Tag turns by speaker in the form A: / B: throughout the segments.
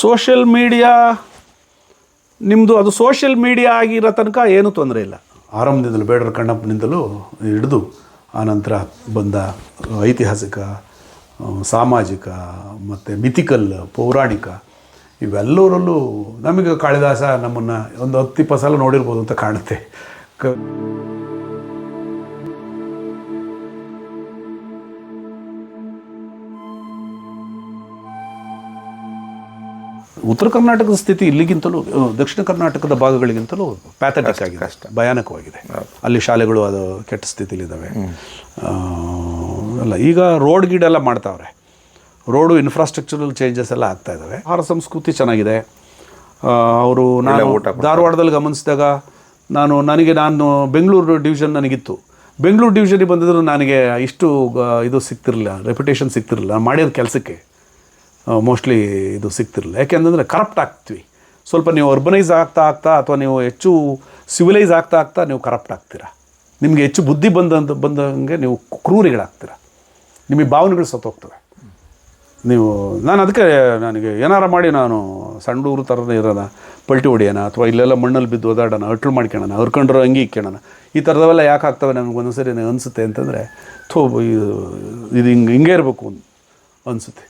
A: Social media ನಿಮ್ಮದು ಅದು social media ಆಗಿರೋ ತನಕ ಏನೂ ತೊಂದರೆ ಇಲ್ಲ. ಆರಂಭದಿಂದಲೂ, ಬೇಡರ ಕಣ್ಣಪ್ಪನಿಂದಲೂ ಹಿಡಿದು ಆನಂತರ ಬಂದ ಐತಿಹಾಸಿಕ ಸಾಮಾಜಿಕ ಮತ್ತು ಮಿಥಿಕಲ್ ಪೌರಾಣಿಕ, ಇವೆಲ್ಲರಲ್ಲೂ ನಮಗೆ ಕಾಳಿದಾಸ ನಮ್ಮನ್ನು ಒಂದು ಹತ್ತು ಇಪ್ಪತ್ತು ಸಲ ನೋಡಿರ್ಬೋದು ಅಂತ ಕಾಣುತ್ತೆ. ಕ ಉತ್ತರ ಕರ್ನಾಟಕದ ಸ್ಥಿತಿ ಇಲ್ಲಿಗಿಂತಲೂ ದಕ್ಷಿಣ ಕರ್ನಾಟಕದ ಭಾಗಗಳಿಗಿಂತಲೂ ಪ್ಯಾಥಟಿಕ್ ಆಗಿದೆ. ಭಯಾನಕವಾಗಿದೆ. ಅಲ್ಲಿ ಶಾಲೆಗಳು ಅದು ಕೆಟ್ಟ ಸ್ಥಿತಿಲಿದ್ದಾವೆ ಅಲ್ಲ ಈಗ ರೋಡ್ ಗೀಡೆಲ್ಲ ಮಾಡ್ತಾವ್ರೆ. ರೋಡು ಇನ್ಫ್ರಾಸ್ಟ್ರಕ್ಚರಲ್ ಚೇಂಜಸ್ ಎಲ್ಲ ಆಗ್ತಾ ಇದ್ದಾವೆ. ಆಹಾರ ಸಂಸ್ಕೃತಿ ಚೆನ್ನಾಗಿದೆ. ಅವರು ನಾನು ಧಾರವಾಡದಲ್ಲಿ ಗಮನಿಸಿದಾಗ ನಾನು ನನಗೆ ನಾನು ಬೆಂಗಳೂರು ಡಿವಿಷನ್ ನನಗಿತ್ತು. ಬೆಂಗಳೂರು ಡಿವಿಷನಿಗೆ ಬಂದಿದ್ರು ನನಗೆ ಇಷ್ಟು ಇದು ಸಿಗ್ತಿರಲಿಲ್ಲ ರೆಪ್ಯುಟೇಷನ್ ಸಿಗ್ತಿರಲಿಲ್ಲ. ಮಾಡಿರೋ ಮಾಡಿದ ಕೆಲಸಕ್ಕೆ. ಮೋಸ್ಟ್ಲಿ ಇದು ಸಿಗ್ತಿರಲಿಲ್ಲ. ಯಾಕೆಂತಂದರೆ ಕರಪ್ಟ್ ಆಗ್ತೀವಿ. ಸ್ವಲ್ಪ ನೀವು ಅರ್ಬನೈಸ್ ಆಗ್ತಾ ಆಗ್ತಾ ಅಥವಾ ನೀವು ಹೆಚ್ಚು ಸಿವಿಲೈಸ್ ಆಗ್ತಾ ಆಗ್ತಾ ನೀವು ಕರಪ್ಟ್ ಆಗ್ತೀರಾ. ನಿಮಗೆ ಹೆಚ್ಚು ಬುದ್ಧಿ ಬಂದಂತ ಬಂದಂಗೆ ನೀವು ಕ್ರೂರಿಗಳಾಗ್ತೀರಾ. ನಿಮಗೆ ಭಾವನೆಗಳು ಸತ್ತೋಗ್ತವೆ. ನೀವು ನಾನು ಅದಕ್ಕೆ ನನಗೆ ಏನಾರ ಮಾಡಿ ನಾನು ಸಣ್ಣೂರು ಥರನೇ ಇರೋಣ, ಪಲ್ಟಿ ಹೊಡಿಯೋಣ ಅಥವಾ ಇಲ್ಲೆಲ್ಲ ಮಣ್ಣಲ್ಲಿ ಬಿದ್ದು ಓದಾಡೋಣ, ಅಟ್ಲು ಮಾಡ್ಕೊಳ್ಳೋಣ ಹರ್ಕೊಂಡ್ರೆ ಅಂಗಿ ಇಕ್ಕೋಣ. ಈ ಥರದವೆಲ್ಲ ಯಾಕೆ ಆಗ್ತವೆ ನನಗೆ ಒಂದೊಂದು ಸರಿ ಅನಿಸುತ್ತೆ ಅಂತಂದರೆ ಥೋ, ಇದು ಇದು ಹಿಂಗೆ ಹಿಂಗೆ ಇರಬೇಕು ಅನಿಸುತ್ತೆ.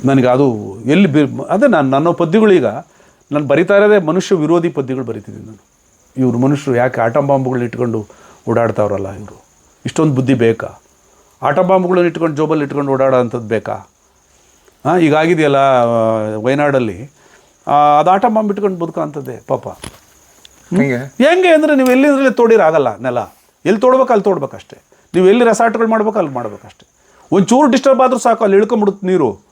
A: ನನಗೆ ಅದು ಎಲ್ಲಿ ಬಿ ಅದೇ ನಾನು ನನ್ನ ಪದ್ಯಗಳೀಗ ನಾನು ಬರಿತಾ ಇರೋದೇ ಮನುಷ್ಯ ವಿರೋಧಿ ಪದ್ಯಗಳು ಬರಿತಿದ್ದೀನಿ ನಾನು. ಇವರು ಮನುಷ್ಯರು ಯಾಕೆ ಆಟಂ ಬಾಂಬುಗಳನ್ನ ಇಟ್ಕೊಂಡು ಓಡಾಡ್ತಾವ್ರಲ್ಲ ಇವರು? ಇಷ್ಟೊಂದು ಬುದ್ಧಿ ಬೇಕಾ? ಆಟಂ ಬಾಂಬುಗಳನ್ನ ಇಟ್ಕೊಂಡು ಜೋಬಲ್ಲಿ ಇಟ್ಕೊಂಡು ಓಡಾಡೋ ಅಂಥದ್ದು ಬೇಕಾ? ಹಾಂ ಈಗಾಗಿದೆಯಲ್ಲ ವಯನಾಡಲ್ಲಿ. ಅದು ಆಟಂ ಬಾಂಬ್ ಇಟ್ಕೊಂಡು ಬದುಕೋ ಅಂಥದ್ದೇ ಪಾಪ
B: ಹೆಂಗೆ?
A: ಹೆಂಗೆ ಅಂದರೆ ನೀವು ಎಲ್ಲಿಂದಲೇ ತೋಡಿರಾಗಲ್ಲ ನೆಲ. ಎಲ್ಲಿ ತೋಡ್ಬೇಕು ಅಲ್ಲಿ ತೋಡ್ಬೇಕಷ್ಟೇ. ನೀವು ಎಲ್ಲಿ ರೆಸಾರ್ಟ್ಗಳು ಮಾಡ್ಬೇಕು ಅಲ್ಲಿ ಮಾಡ್ಬೇಕಷ್ಟೇ. ಒಂಚೂರು ಡಿಸ್ಟರ್ಬ್ ಆದರೂ ಸಾಕು ಅಲ್ಲಿ ಇಳ್ಕೊಂಬಿಡುತ್ತೆ ನೀರು.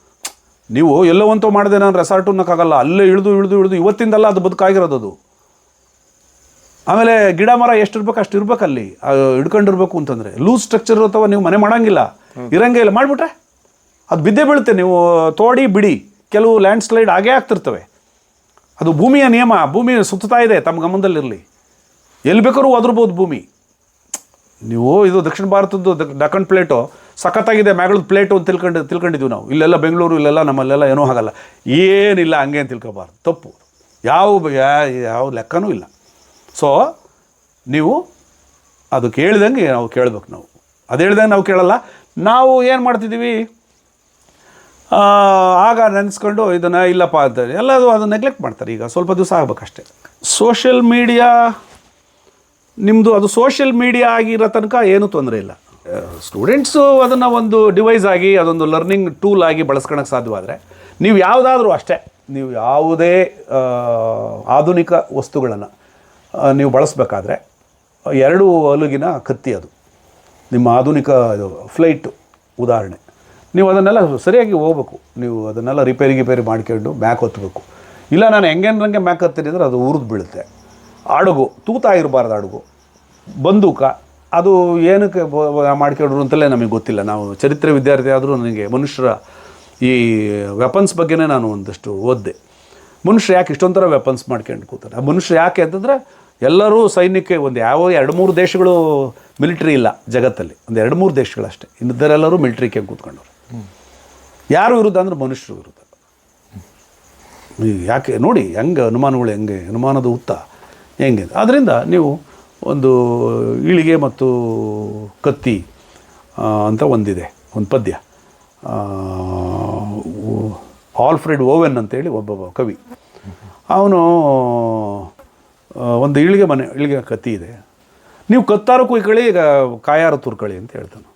A: ನೀವು ಎಲ್ಲೋ ಒಂತೋ ಮಾಡಿದೆ ನಾನು ರೆಸಾರ್ಟ್ ಅನ್ನೋಕ್ಕಾಗಲ್ಲ ಅಲ್ಲೇ ಇಳಿದು ಇಳಿದು ಇಳಿದು ಇವತ್ತಿಂದಲ್ಲ ಅದು ಬದುಕಾಗಿರೋದು ಅದು. ಆಮೇಲೆ ಗಿಡ ಮರ ಎಷ್ಟು ಇರ್ಬೇಕು ಅಷ್ಟು ಇರ್ಬೇಕು ಅಲ್ಲಿ. ಹಿಡ್ಕೊಂಡಿರ್ಬೇಕು ಅಂತಂದರೆ. ಲೂಸ್ ಸ್ಟ್ರಕ್ಚರ್ ಅಥವಾ ನೀವು ಮನೆ ಮಾಡಂಗಿಲ್ಲ. ಇರಂಗೇ ಇಲ್ಲ ಮಾಡಿಬಿಟ್ರೆ? ಅದು ಬಿದ್ದೇ ಬೀಳುತ್ತೆ. ನೀವು ತೋಡಿ ಬಿಡಿ. ಕೆಲವು ಲ್ಯಾಂಡ್ ಸ್ಲೈಡ್ ಆಗೇ ಆಗ್ತಿರ್ತವೆ. ಅದು ಭೂಮಿಯ ನಿಯಮ. ಭೂಮಿ ಸುತ್ತಾ ಇದೆ ತಮ್ಮ ಗಮನದಲ್ಲಿರಲಿ. ಎಲ್ಲಿ ಬೇಕಾದ್ರೂ ಒದರ್ಬೋದು ಭೂಮಿ. ನೀವು ಇದು ದಕ್ಷಿಣ ಭಾರತದ್ದು ದಕ್ಕನ್ ಪ್ಲೇಟು ಸಖತ್ತಾಗಿದೆ ಮ್ಯಾಗಳದ ಪ್ಲೇಟು ಅಂತ ತಿಳ್ಕೊಂಡು, ತಿಳ್ಕೊಂಡಿದ್ದೀವಿ ನಾವು. ಇಲ್ಲೆಲ್ಲ ಬೆಂಗಳೂರು, ಇಲ್ಲೆಲ್ಲ ನಮ್ಮಲ್ಲೆಲ್ಲ ಏನೂ ಆಗಲ್ಲ. ಏನಿಲ್ಲ ಹಂಗೆ ಅಂತ ತಿಳ್ಕೊಬಾರ್ದು. ತಪ್ಪು. ಯಾವ ಯಾವ ಲೆಕ್ಕನೂ ಇಲ್ಲ. ಸೊ ನೀವು ಅದು ಕೇಳಿದಂಗೆ ನಾವು ಕೇಳಬೇಕು ನಾವು. ಅದು ಹೇಳ್ದಂಗೆ ನಾವು ಕೇಳಲ್ಲ. ನಾವು ಏನು ಮಾಡ್ತಿದ್ದೀವಿ? ಆಗ ನೆನೆಸ್ಕೊಂಡು ಇದನ್ನು ಇಲ್ಲಪ್ಪ ಅಂತ ಎಲ್ಲದು ಅದು ನೆಗ್ಲೆಕ್ಟ್ ಮಾಡ್ತಾರೆ ಈಗ. ಸ್ವಲ್ಪ ದಿವಸ ಆಗಬೇಕಷ್ಟೇ. ಸೋಷಿಯಲ್ ಮೀಡಿಯಾ ನಿಮ್ಮದು ಅದು ಸೋಷಿಯಲ್ ಮೀಡಿಯಾ ಆಗಿರೋ ತನಕ ಏನೂ ತೊಂದರೆ ಇಲ್ಲ. ಸ್ಟೂಡೆಂಟ್ಸು ಅದನ್ನು ಒಂದು ಡಿವೈಸ್ ಆಗಿ, ಅದೊಂದು ಲರ್ನಿಂಗ್ ಟೂಲ್ ಆಗಿ ಬಳಸ್ಕೊಳಕ್ಕೆ ಸಾಧ್ಯವಾದರೆ, ನೀವು ಯಾವುದಾದ್ರೂ ಅಷ್ಟೇ, ನೀವು ಯಾವುದೇ ಆಧುನಿಕ ವಸ್ತುಗಳನ್ನು ನೀವು ಬಳಸಬೇಕಾದ್ರೆ, ಎರಡು ಅಲುಗಿನ ಕತ್ತಿ ಅದು. ನಿಮ್ಮ ಆಧುನಿಕ ಇದು ಫ್ಲೈಟು ಉದಾಹರಣೆ. ನೀವು ಅದನ್ನೆಲ್ಲ ಸರಿಯಾಗಿ ಹೋಗ್ಬೇಕು. ನೀವು ಅದನ್ನೆಲ್ಲ ರಿಪೇರಿ ಗಿಪೇರಿ ಮಾಡ್ಕೊಂಡು ಮ್ಯಾಕ್ ಹೊತ್ತಬೇಕು ಇಲ್ಲ, ನಾನು ಹೆಂಗೇನಂಗೆ ಮ್ಯಾಕ್ ಹತ್ತೀನಿ ಅದು ಉರಿದು ಬೀಳುತ್ತೆ. ತೂತ ಇರಬಾರ್ದು ಅಡುಗು. ಬಂದೂಕ, ಅದು ಏನಕ್ಕೆ ಮಾಡ್ಕೊಂಡ್ರು ಅಂತಲೇ ನಮಗೆ ಗೊತ್ತಿಲ್ಲ. ನಾವು ಚರಿತ್ರೆ ವಿದ್ಯಾರ್ಥಿ ಆದರೂ ನನಗೆ ಮನುಷ್ಯರ ಈ ವೆಪನ್ಸ್ ಬಗ್ಗೆನೇ ನಾನು ಒಂದಷ್ಟು ಓದಿದೆ. ಮನುಷ್ಯ ಯಾಕೆ ಇಷ್ಟೊಂಥರ ಥರ ವೆಪನ್ಸ್ ಮಾಡ್ಕೊಂಡು ಕೂತಾರೆ? ಆ ಮನುಷ್ಯ ಯಾಕೆ ಅಂತಂದರೆ ಎಲ್ಲರೂ ಸೈನ್ಯಕ್ಕೆ ಒಂದು ಯಾವ ಎರಡು ಮೂರು ದೇಶಗಳು ಮಿಲಿಟ್ರಿ ಇಲ್ಲ ಜಗತ್ತಲ್ಲಿ. ಒಂದು ಎರಡು ಮೂರು ದೇಶಗಳಷ್ಟೇ. ಇನ್ನಿದ್ದರೆಲ್ಲರೂ ಮಿಲಿಟ್ರಿಗೆ ಕೂತ್ಕೊಂಡವ್ರು. ಯಾರು ವಿರುದ್ಧ ಅಂದ್ರೆ ಮನುಷ್ಯರು ವಿರುದ್ಧ. ಯಾಕೆ ನೋಡಿ, ಹೆಂಗೆ ಅನುಮಾನಗಳು ಹೆಂಗೆ ಅನುಮಾನದ ಉತ್ತ ಹೆಂಗೆ ಆದ್ದರಿಂದ ನೀವು ಒಂದು ಇಳಿಗೆ ಮತ್ತು ಕತ್ತಿ ಅಂತ ಒಂದಿದೆ ಒಂದು ಪದ್ಯ. ಆಲ್ಫ್ರೆಡ್ ಓವೆನ್ ಅಂತೇಳಿ ಒಬ್ಬ ಕವಿ. ಅವನು ಒಂದು ಇಳಿಗೆ ಮನೆ ಇಳಿಗೆ ಕತ್ತಿ ಇದೆ. ನೀವು ಕತ್ತಾರು ಕುಯ್ಕೊಳ್ಳಿ ಈಗ ಕಾಯಾರು ತುರ್ಕೊಳ್ಳಿ ಅಂತ ಹೇಳ್ತಾನೆ.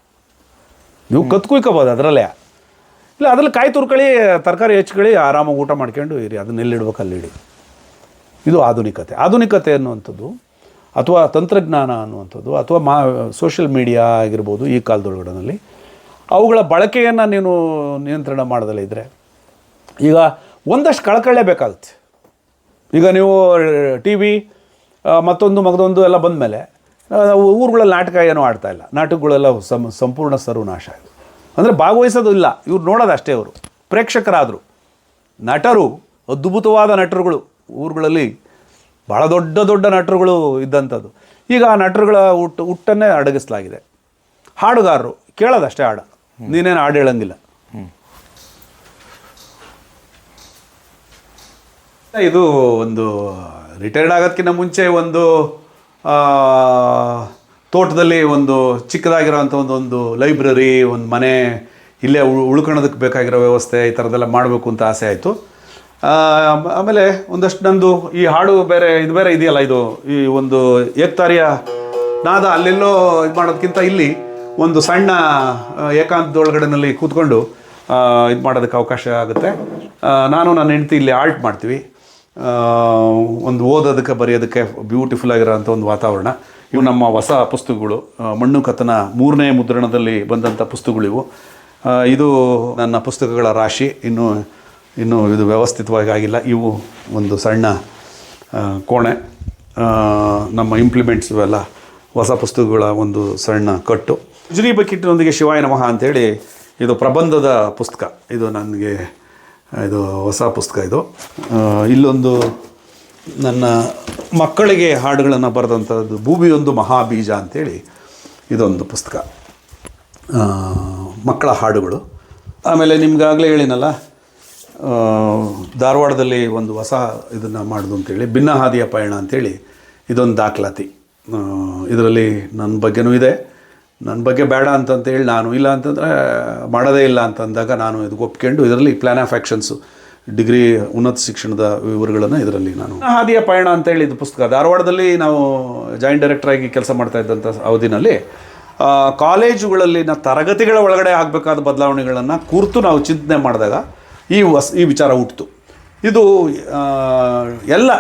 A: ನೀವು ಕತ್ತು ಕುಯ್ಕೋಬೋದು ಅದರಲ್ಲೇ. ಇಲ್ಲ ಅದ್ರಲ್ಲಿ ಕಾಯಿ ತುರ್ಕೊಳ್ಳಿ ತರಕಾರಿ ಹೆಚ್ಕೊಳ್ಳಿ ಆರಾಮಾಗಿ ಊಟ ಮಾಡ್ಕೊಂಡು ಇರಿ ಅದನ್ನ ಎಲ್ಲಿಡ್ಬೇಕು ಅಲ್ಲಿಡಿ. ಇದು ಆಧುನಿಕತೆ. ಆಧುನಿಕತೆ ಅನ್ನುವಂಥದ್ದು ಅಥವಾ ತಂತ್ರಜ್ಞಾನ ಅನ್ನುವಂಥದ್ದು ಅಥವಾ ಮಾ ಸೋಷಿಯಲ್ ಮೀಡಿಯಾ ಆಗಿರ್ಬೋದು ಈ ಕಾಲದೊಳಗಡೆನಲ್ಲಿ ಅವುಗಳ ಬಳಕೆಯನ್ನು ನೀನು ನಿಯಂತ್ರಣ ಮಾಡದಲ್ಲೇ ಇದ್ದರೆ ಈಗ ಒಂದಷ್ಟು ಕಳ್ಕೊಳ್ಳೇಬೇಕಾಗುತ್ತೆ ಈಗ ನೀವು ಟಿ ವಿ ಮತ್ತೊಂದು ಮಗದೊಂದು ಎಲ್ಲ ಬಂದಮೇಲೆ ಊರುಗಳಲ್ಲಿ ನಾಟಕ ಏನೂ ಆಡ್ತಾ ಇಲ್ಲ. ನಾಟಕಗಳೆಲ್ಲ ಸಂ, ಸಂಪೂರ್ಣ ಸರ್ವನಾಶ ಆಯಿತು ಅಂದರೆ ಭಾಗವಹಿಸೋದು ಇಲ್ಲ. ಇವ್ರು ನೋಡೋದು ಅಷ್ಟೇ ಅವರು. ಪ್ರೇಕ್ಷಕರಾದರು. ನಟರು, ಅದ್ಭುತವಾದ ನಟರುಗಳು. ಊರುಗಳಲ್ಲಿ ಭಾಳ ದೊಡ್ಡ ದೊಡ್ಡ ನಟರುಗಳು ಇದ್ದಂಥದ್ದು. ಈಗ ಆ ನಟರುಗಳ ಹುಟ್ಟು, ಹುಟ್ಟನ್ನೇ ಅಡಗಿಸಲಾಗಿದೆ. ಹಾಡುಗಾರರು, ಕೇಳೋದಷ್ಟೇ ಹಾಡು. ನೀನೇನು ಹಾಡು ಹೇಳಂಗಿಲ್ಲ. ಇದು ಒಂದು ರಿಟೈರ್ಡ್ ಆಗೋದಕ್ಕಿಂತ ಮುಂಚೆ ಒಂದು ತೋಟದಲ್ಲಿ ಒಂದು ಚಿಕ್ಕದಾಗಿರೋಂಥ ಒಂದು ಒಂದು ಲೈಬ್ರರಿ ಒಂದು ಮನೆ, ಇಲ್ಲೇ ಉಳ್- ಉಳ್ಕೊಳೋದಕ್ಕೆ ಬೇಕಾಗಿರೋ ವ್ಯವಸ್ಥೆ ಈ ಥರದ್ದೆಲ್ಲ ಮಾಡಬೇಕು ಅಂತ ಆಸೆ ಆಯಿತು. ಆಮೇಲೆ ಒಂದಷ್ಟು ನಂದು ಈ ಹಾಡು ಬೇರೆ, ಇದು ಬೇರೆ ಇದೆಯಲ್ಲ ಇದು, ಈ ಒಂದು ಏಕ್ತಾರಿಯ ನಾದ ಅಲ್ಲೆಲ್ಲೋ ಇದು ಮಾಡೋದಕ್ಕಿಂತ ಇಲ್ಲಿ ಒಂದು ಸಣ್ಣ ಏಕಾಂತದೊಳಗಡೆನಲ್ಲಿ ಕೂತ್ಕೊಂಡು ಇದು ಮಾಡೋದಕ್ಕೆ ಅವಕಾಶ ಆಗುತ್ತೆ. ನಾನು ನನ್ನ ಹೆಂಡತಿ ಇಲ್ಲಿ ಆಲ್ಟ್ ಮಾಡ್ತೀವಿ. ಒಂದು ಓದೋದಕ್ಕೆ, ಬರೆಯೋದಕ್ಕೆ ಬ್ಯೂಟಿಫುಲ್ ಆಗಿರೋಂಥ ಒಂದು ವಾತಾವರಣ. ಇವು ನಮ್ಮ ಹೊಸ ಪುಸ್ತಕಗಳು. ಮಣ್ಣು ಕಥನ ಮೂರನೇ ಮುದ್ರಣದಲ್ಲಿ ಬಂದಂಥ ಪುಸ್ತಕಗಳಿವು. ಇದು ನನ್ನ ಪುಸ್ತಕಗಳ ರಾಶಿ. ಇನ್ನು ಇನ್ನೂ ಇದು ವ್ಯವಸ್ಥಿತವಾಗಿ ಆಗಿಲ್ಲ. ಇವು ಒಂದು ಸಣ್ಣ ಕೋಣೆ. ನಮ್ಮ ಇಂಪ್ಲಿಮೆಂಟ್ಸ್ ಇವೆಲ್ಲ. ಹೊಸ ಪುಸ್ತಕಗಳ ಒಂದು ಸಣ್ಣ ಕಟ್ಟು. ಉಜ್ರಿ ಬಕಿಟ್ಟಿನೊಂದಿಗೆ ಶಿವಾಯ ನಮಃ ಅಂತೇಳಿ ಇದು ಪ್ರಬಂಧದ ಪುಸ್ತಕ. ಇದು ನನಗೆ, ಇದು ಹೊಸ ಪುಸ್ತಕ ಇದು. ಇಲ್ಲೊಂದು ನನ್ನ ಮಕ್ಕಳಿಗೆ ಹಾಡುಗಳನ್ನು ಬರೆದಂಥದ್ದು ಭೂಮಿಯೊಂದು ಮಹಾಬೀಜ ಅಂತೇಳಿ ಇದೊಂದು ಪುಸ್ತಕ. ಮಕ್ಕಳ ಹಾಡುಗಳು. ಆಮೇಲೆ ನಿಮ್ಗಾಗಲೇ ಹೇಳಿನಲ್ಲ ಧಾರವಾಡದಲ್ಲಿ ಒಂದು ಹೊಸ ಇದನ್ನು ಮಾಡೋದು ಅಂತೇಳಿ ಭಿನ್ನ ಹಾದಿಯ ಪಯಣ ಅಂತೇಳಿ ಇದೊಂದು ದಾಖಲಾತಿ. ಇದರಲ್ಲಿ ನನ್ನ ಬಗ್ಗೆನೂ ಇದೆ. ನನ್ನ ಬಗ್ಗೆ ಬೇಡ ಅಂತಂತೇಳಿ ನಾನು ಇಲ್ಲ ಅಂತಂದರೆ, ಮಾಡೋದೇ ಇಲ್ಲ ಅಂತಂದಾಗ ನಾನು ಇದು ಒಪ್ಕೊಂಡು ಇದರಲ್ಲಿ ಪ್ಲ್ಯಾನ್ ಆಫ್ ಆ್ಯಕ್ಷನ್ಸು ಡಿಗ್ರಿ ಉನ್ನತ ಶಿಕ್ಷಣದ ವಿವರಗಳನ್ನು ಇದರಲ್ಲಿ ನಾನು. ಹಾದಿಯ ಪಯಣ ಅಂತೇಳಿ ಇದು ಪುಸ್ತಕ. ಧಾರವಾಡದಲ್ಲಿ ನಾವು ಜಾಯಿಂಟ್ ಡೈರೆಕ್ಟರ್ ಆಗಿ ಕೆಲಸ ಮಾಡ್ತಾ ಇದ್ದಂಥ ಅವಧಿನಲ್ಲಿ ಕಾಲೇಜುಗಳಲ್ಲಿನ ತರಗತಿಗಳ ಒಳಗಡೆ ಆಗಬೇಕಾದ ಬದಲಾವಣೆಗಳನ್ನು ಕುರಿತು ನಾವು ಚಿಂತನೆ ಮಾಡಿದಾಗ ಈ ವಸ್, ಈ ವಿಚಾರ ಹುಟ್ಟಿತು ಇದು ಎಲ್ಲ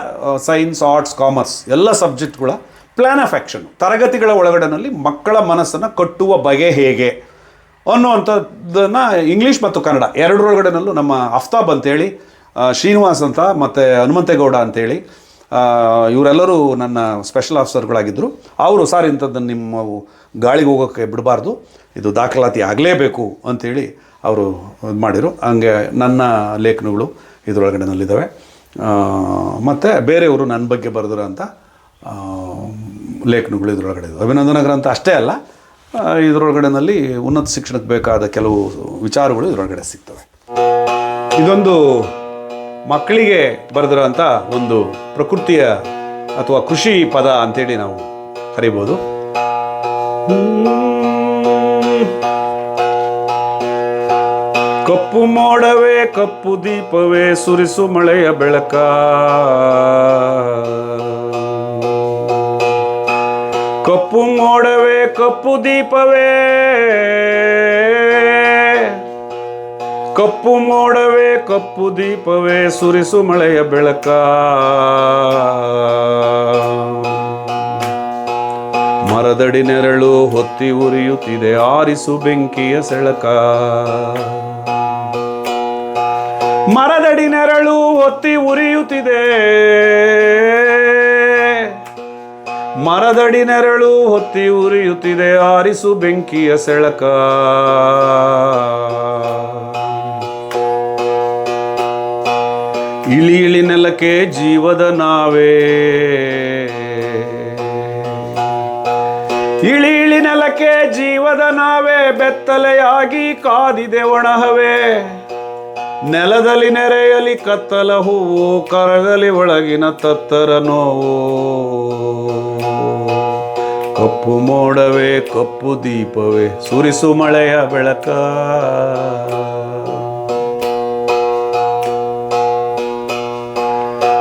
A: ಸೈನ್ಸ್, ಆರ್ಟ್ಸ್, ಕಾಮರ್ಸ್ ಎಲ್ಲ ಸಬ್ಜೆಕ್ಟ್ಗಳ ಪ್ಲ್ಯಾನ್ ಆಫ್ ಆ್ಯಕ್ಷನ್. ತರಗತಿಗಳ ಒಳಗಡೆನಲ್ಲಿ ಮಕ್ಕಳ ಮನಸ್ಸನ್ನು ಕಟ್ಟುವ ಬಗೆ ಹೇಗೆ? ಅನ್ನೋವಂಥದ್ದನ್ನು ಇಂಗ್ಲೀಷ್ ಮತ್ತು ಕನ್ನಡ ಎರಡರೊಳಗಡೆನಲ್ಲೂ ನಮ್ಮ ಅಫ್ತಾಬ್ ಅಂತೇಳಿ ಶ್ರೀನಿವಾಸ್ ಅಂತ ಮತ್ತು ಹನುಮಂತೇಗೌಡ ಅಂತೇಳಿ ಇವರೆಲ್ಲರೂ ನನ್ನ ಸ್ಪೆಷಲ್ ಆಫೀಸರ್ಗಳಾಗಿದ್ದರು. ಅವರು ಸಾರ್ ಇಂಥದ್ದನ್ನು ನಿಮ್ಮ ಗಾಳಿಗೆ ಹೋಗೋಕ್ಕೆ ಬಿಡಬಾರ್ದು. ಇದು ದಾಖಲಾತಿ ಆಗಲೇಬೇಕು ಅಂಥೇಳಿ ಅವರು ಇದು ಮಾಡಿರು. ಹಂಗೆ ನನ್ನ ಲೇಖನಗಳು ಇದರೊಳಗಡೆನಲ್ಲಿದ್ದಾವೆ ಮತ್ತು ಬೇರೆಯವರು ನನ್ನ ಬಗ್ಗೆ ಬರೆದಿರೋ ಅಂಥ ಲೇಖನಗಳು ಇದರೊಳಗಡೆ ಇದ್ದಾವೆ. ಅಭಿನಂದನ ಗ್ರಂಥ ಅಷ್ಟೇ ಅಲ್ಲ ಇದರೊಳಗಡೆನಲ್ಲಿ ಉನ್ನತ ಶಿಕ್ಷಣಕ್ಕೆ ಬೇಕಾದ ಕೆಲವು ವಿಚಾರಗಳು ಇದರೊಳಗಡೆ ಸಿಗ್ತವೆ. ಇದೊಂದು ಮಕ್ಕಳಿಗೆ ಬರೆದಿರೋಂಥ ಒಂದು ಪ್ರಕೃತಿಯ ಅಥವಾ ಕೃಷಿ ಪದ ಅಂತೇಳಿ ನಾವು ಕರಿಬೋದು. ಕಪ್ಪು ಮೋಡವೇ, ಕಪ್ಪು ದೀಪವೇ, ಸುರಿಸು ಮಳೆಯ ಬೆಳಕ. ಕಪ್ಪು ಮೋಡವೇ, ಕಪ್ಪು ದೀಪವೇ. ಕಪ್ಪು ಮೋಡವೇ, ಕಪ್ಪು ದೀಪವೇ, ಸುರಿಸು ಮಳೆಯ ಬೆಳಕ. ಮರದಡಿ ನೆರಳು ಹೊತ್ತಿ ಉರಿಯುತ್ತಿದೆ, ಆರಿಸು ಬೆಂಕಿಯ ಸೆಳಕ. ಮರದಡಿ ನೆರಳು ಹೊತ್ತಿ ಉರಿಯುತ್ತಿದೆ. ಮರದಡಿ ನೆರಳು ಹೊತ್ತಿ ಉರಿಯುತ್ತಿದೆ, ಆರಿಸು ಬೆಂಕಿಯ ಸೆಳಕ. ಇಳಿ ಇಳಿ ನೆಲಕ್ಕೆ ಜೀವದ ನಾವೇ. ಇಳಿ ಇಳಿ ನೆಲಕ್ಕೆ ಜೀವದ ನಾವೇ, ಬೆತ್ತಲೆಯಾಗಿ ಕಾದಿದೆ ಒಣಹವೆ. ನೆಲದಲ್ಲಿ ನೆರೆಯಲಿ ಕತ್ತಲ ಹೂವು, ಕರಗಲಿ ಒಳಗಿನ ತತ್ತರ ನೋವು. ಕಪ್ಪು ಮೋಡವೇ, ಕಪ್ಪು ದೀಪವೇ, ಸುರಿಸು ಮಳೆಯ ಬೆಳಕ.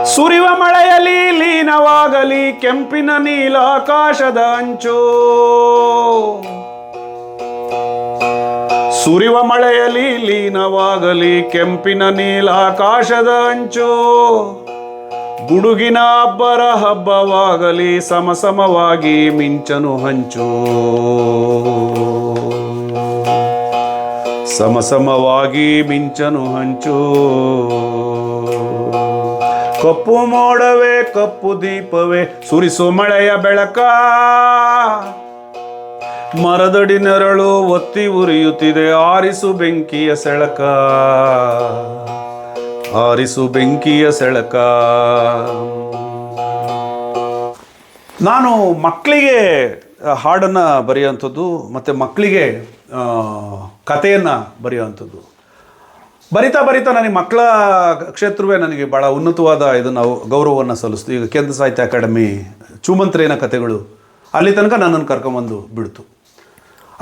A: ಸುರಿವ ಮಳೆಯಲಿ ಲೀನವಾಗಲಿ ಕೆಂಪಿನ ನೀಲಾಕಾಶದ ಅಂಚು. ಸುರಿವ ಮಳೆಯಲಿ ಲೀನವಾಗಲಿ ಕೆಂಪಿನ ನೀಲಾಕಾಶದ ಅಂಚು. ಗುಡುಗಿನ ಅಬ್ಬರ ಹಬ್ಬವಾಗಲಿ ಸಮಸಮವಾಗಿ ಮಿಂಚನು ಹಂಚು. ಸಮಸಮವಾಗಿ ಮಿಂಚನು ಹಂಚು. ಕಪ್ಪು ಮೋಡವೇ, ಕಪ್ಪು ದೀಪವೇ, ಸುರಿಸು ಮಳೆಯ ಬೆಳಕ. ಮರದಡಿ ನೆರಳು ಒತ್ತಿ ಉರಿಯುತ್ತಿದೆ. ಆರಿಸು ಬೆಂಕಿಯ ಸೆಳಕ. ಆರಿಸು ಬೆಂಕಿಯ ಸೆಳಕ. ನಾನು ಮಕ್ಕಳಿಗೆ ಹಾಡನ್ನು ಬರೆಯುವಂಥದ್ದು ಮತ್ತು ಮಕ್ಕಳಿಗೆ ಕಥೆಯನ್ನು ಬರೆಯುವಂಥದ್ದು. ಬರಿತಾ ಬರಿತಾ ನನಗೆ ಮಕ್ಕಳ ಕ್ಷೇತ್ರವೇ ನನಗೆ ಭಾಳ ಉನ್ನತವಾದ ಇದನ್ನು ಗೌರವವನ್ನು ಸಲ್ಲಿಸ್ತು. ಈಗ ಕೇಂದ್ರ ಸಾಹಿತ್ಯ ಅಕಾಡೆಮಿ ಚುಮಂತ್ರೇನ ಕಥೆಗಳು, ಅಲ್ಲಿ ತನಕ ನನ್ನನ್ನು ಕರ್ಕೊಂಬಂದು ಬಿಡ್ತು.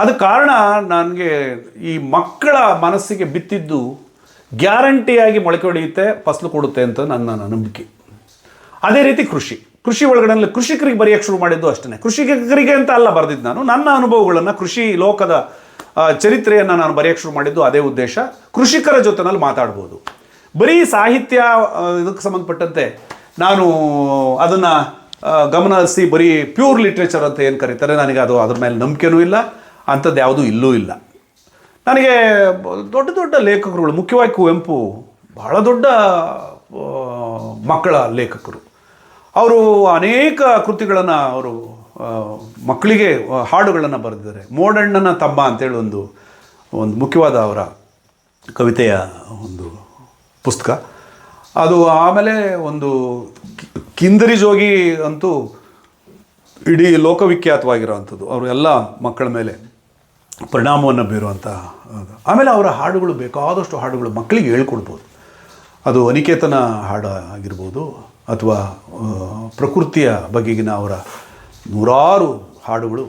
A: ಅದಕ್ಕೆ ಕಾರಣ ನನಗೆ ಈ ಮಕ್ಕಳ ಮನಸ್ಸಿಗೆ ಬಿತ್ತಿದ್ದು ಗ್ಯಾರಂಟಿಯಾಗಿ ಮೊಳಕೆ ಹೊಡೆಯುತ್ತೆ ಫಸಲು ಕೊಡುತ್ತೆ ಅಂತ ನನ್ನ ನಂಬಿಕೆ. ಅದೇ ರೀತಿ ಕೃಷಿ. ಕೃಷಿ ಒಳಗಡೆ ಕೃಷಿಕರಿಗೆ ಬರೆಯೋಕ್ಕೆ ಶುರು ಮಾಡಿದ್ದು ಅಷ್ಟೇ ಕೃಷಿಕರಿಗೆ ಅಂತ ಅಲ್ಲ ಬರೆದಿದ್ದು ನಾನು. ನನ್ನ ಅನುಭವಗಳನ್ನು ಕೃಷಿ ಲೋಕದ ಚರಿತ್ರೆಯನ್ನು ನಾನು ಬರೆಯೋಕ್ಕೆ ಶುರು ಮಾಡಿದ್ದು ಅದೇ ಉದ್ದೇಶ. ಕೃಷಿಕರ ಜೊತೆನಲ್ಲಿ ಮಾತಾಡ್ಬೋದು. ಬರೀ ಸಾಹಿತ್ಯ ಇದಕ್ಕೆ ಸಂಬಂಧಪಟ್ಟಂತೆ ನಾನು ಅದನ್ನು ಗಮನ ಹರಿಸಿ ಬರೀ ಪ್ಯೂರ್ ಲಿಟ್ರೇಚರ್ ಅಂತ ಏನು ಕರೀತಾರೆ, ನನಗೆ ಅದು ಅದ್ರ ಮೇಲೆ ನಂಬಿಕೆನೂ ಇಲ್ಲ. ಅಂಥದ್ದು ಯಾವುದೂ ಇಲ್ಲೂ ಇಲ್ಲ. ನನಗೆ ದೊಡ್ಡ ದೊಡ್ಡ ಲೇಖಕರುಗಳು, ಮುಖ್ಯವಾಗಿ ಕುವೆಂಪು, ಬಹಳ ದೊಡ್ಡ ಮಕ್ಕಳ ಲೇಖಕರು. ಅವರು ಅನೇಕ ಕೃತಿಗಳನ್ನು ಅವರು ಮಕ್ಕಳಿಗೆ ಹಾಡುಗಳನ್ನು ಬರೆದಿದ್ದಾರೆ. ಮೋಡಣ್ಣನ ತಮ್ಮ ಅಂತೇಳಿ ಒಂದು ಒಂದು ಮುಖ್ಯವಾದ ಅವರ ಕವಿತೆಯ ಒಂದು ಪುಸ್ತಕ. ಅದು ಆಮೇಲೆ ಒಂದು ಕಿಂದರಿ ಜೋಗಿ ಅಂತೂ ಇಡೀ ಲೋಕವಿಖ್ಯಾತವಾಗಿರೋವಂಥದ್ದು. ಅವರು ಎಲ್ಲ ಮಕ್ಕಳ ಮೇಲೆ ಪರಿಣಾಮವನ್ನು ಬೀರುವಂಥ. ಆಮೇಲೆ ಅವರ ಹಾಡುಗಳು ಬೇಕಾದಷ್ಟು ಹಾಡುಗಳು ಮಕ್ಕಳಿಗೆ ಹೇಳ್ಕೊಡ್ಬೋದು ಅದು ಅನಿಕೇತನ ಹಾಡು ಆಗಿರ್ಬೋದು ಅಥವಾ ಪ್ರಕೃತಿಯ ಬಗೆಗಿನ ಅವರ ನೂರಾರು ಹಾಡುಗಳು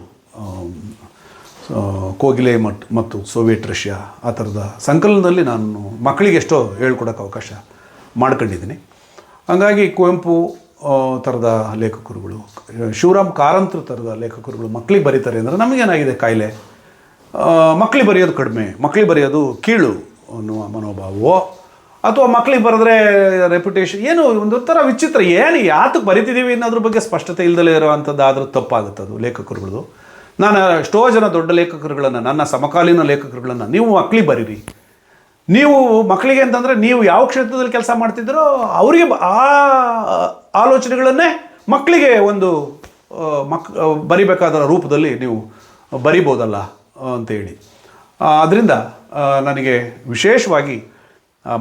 A: ಕೋಗಿಲೆ ಮಟ್, ಮತ್ತು ಸೋವಿಯಟ್ ರಷ್ಯಾ, ಆ ಥರದ ಸಂಕಲನದಲ್ಲಿ ನಾನು ಮಕ್ಕಳಿಗೆ ಎಷ್ಟೋ ಹೇಳ್ಕೊಡೋಕೆ ಅವಕಾಶ ಮಾಡ್ಕೊಂಡಿದ್ದೀನಿ ಹಾಗಾಗಿ ಕುವೆಂಪು ಥರದ ಲೇಖಕರುಗಳು, ಶಿವರಾಮ್ ಕಾರಂತರು ಥರದ ಲೇಖಕರುಗಳು ಮಕ್ಕಳಿಗೆ ಬರೀತಾರೆ ಅಂದರೆ ನಮಗೇನಾಗಿದೆ ಕಾಯಿಲೆ ಮಕ್ಕಳಿಗೆ ಬರೆಯೋದು ಕಡಿಮೆ. ಮಕ್ಕಳಿಗೆ ಬರೆಯೋದು ಕೀಳು ಅನ್ನುವ ಮನೋಭಾವವೋ, ಅಥವಾ ಮಕ್ಕಳಿಗೆ ಬರೆದ್ರೆ ರೆಪ್ಯುಟೇಷನ್ ಏನು ಒಂದು ಥರ ವಿಚಿತ್ರ, ಏನು ಯಾತಕ್ಕೆ ಬರಿತಿದ್ದೀವಿ ಅನ್ನೋದ್ರ ಬಗ್ಗೆ ಸ್ಪಷ್ಟತೆ ಇಲ್ಲದಲೇ ಇರೋವಂಥದ್ದು ಆದರೂ ತಪ್ಪಾಗುತ್ತೆ ಅದು ಲೇಖಕರುಗಳು ನಾನು ಎಷ್ಟೋ ಜನ ದೊಡ್ಡ ಲೇಖಕರುಗಳನ್ನು, ನನ್ನ ಸಮಕಾಲೀನ ಲೇಖಕರುಗಳನ್ನು ನೀವು ಮಕ್ಕಳಿಗೆ ಬರೀರಿ. ನೀವು ಮಕ್ಕಳಿಗೆ ಅಂತಂದರೆ ನೀವು ಯಾವ ಕ್ಷೇತ್ರದಲ್ಲಿ ಕೆಲಸ ಮಾಡ್ತಿದ್ದೀರೋ ಅವರಿಗೆ ಆ, ಆಲೋಚನೆಗಳನ್ನೇ ಮಕ್ಕಳಿಗೆ ಒಂದು ಮಕ್ ಬರಿಬೇಕಾದ ರೂಪದಲ್ಲಿ ನೀವು ಬರಿಬೋದಲ್ಲ. ಅಂತೇಳಿ. ಅದರಿಂದ ನನಗೆ ವಿಶೇಷವಾಗಿ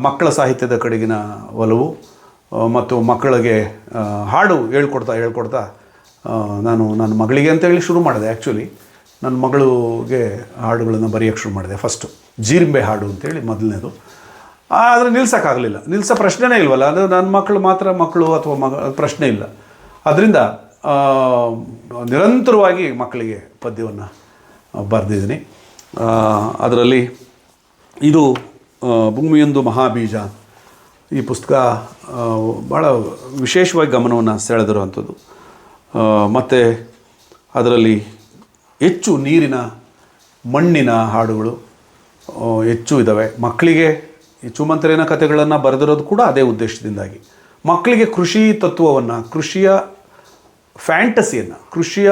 A: ಮಕ್ಕಳ ಸಾಹಿತ್ಯದ ಕಡೆಗಿನ ಒಲವು ಮತ್ತು ಮಕ್ಕಳಿಗೆ ಹಾಡು ಹೇಳ್ಕೊಡ್ತಾ ಹೇಳ್ಕೊಡ್ತಾ ನಾನು ನನ್ನ ಮಗಳಿಗೆ ಅಂತ ಹೇಳಿ ಶುರು ಮಾಡಿದೆ ಆ್ಯಕ್ಚುಲಿ ನನ್ನ ಮಗಳಿಗೆ ಹಾಡುಗಳನ್ನು ಬರೆಯೋಕ್ಕೆ ಶುರು ಮಾಡಿದೆ ಫಸ್ಟು ಜೀರಿಂಬೆ ಹಾಡು ಅಂತೇಳಿ, ಮೊದಲನೇದು. ಆದರೆ ನಿಲ್ಸೋಕ್ಕಾಗಲಿಲ್ಲ. ನಿಲ್ಸೋ ಪ್ರಶ್ನೆನೇ ಇಲ್ವಲ್ಲ? ಅದು ನನ್ನ ಮಕ್ಕಳು ಮಾತ್ರ ಮಕ್ಕಳು ಅಥವಾ ಮಗ ಪ್ರಶ್ನೆ ಇಲ್ಲ. ಅದರಿಂದ ನಿರಂತರವಾಗಿ ಮಕ್ಕಳಿಗೆ ಪದ್ಯವನ್ನು ಬರೆದಿದ್ದೀನಿ. ಅದರಲ್ಲಿ ಇದು ಭೂಮಿಯೊಂದು ಮಹಾಬೀಜ. ಈ ಪುಸ್ತಕ ಭಾಳ ವಿಶೇಷವಾಗಿ ಗಮನವನ್ನು ಸೆಳೆದಿರುವಂಥದ್ದು. ಮತ್ತು ಅದರಲ್ಲಿ ಹೆಚ್ಚು ನೀರಿನ ಮಣ್ಣಿನ ಹಾಡುಗಳು ಹೆಚ್ಚು ಇದ್ದಾವೆ ಮಕ್ಕಳಿಗೆ ಈ ಚುಮಂತ್ರೇನ ಕಥೆಗಳನ್ನು ಬರೆದಿರೋದು ಕೂಡ ಅದೇ ಉದ್ದೇಶದಿಂದಾಗಿ. ಮಕ್ಕಳಿಗೆ ಕೃಷಿ ತತ್ವವನ್ನು, ಕೃಷಿಯ ಫ್ಯಾಂಟಸಿಯನ್ನು ಕೃಷಿಯ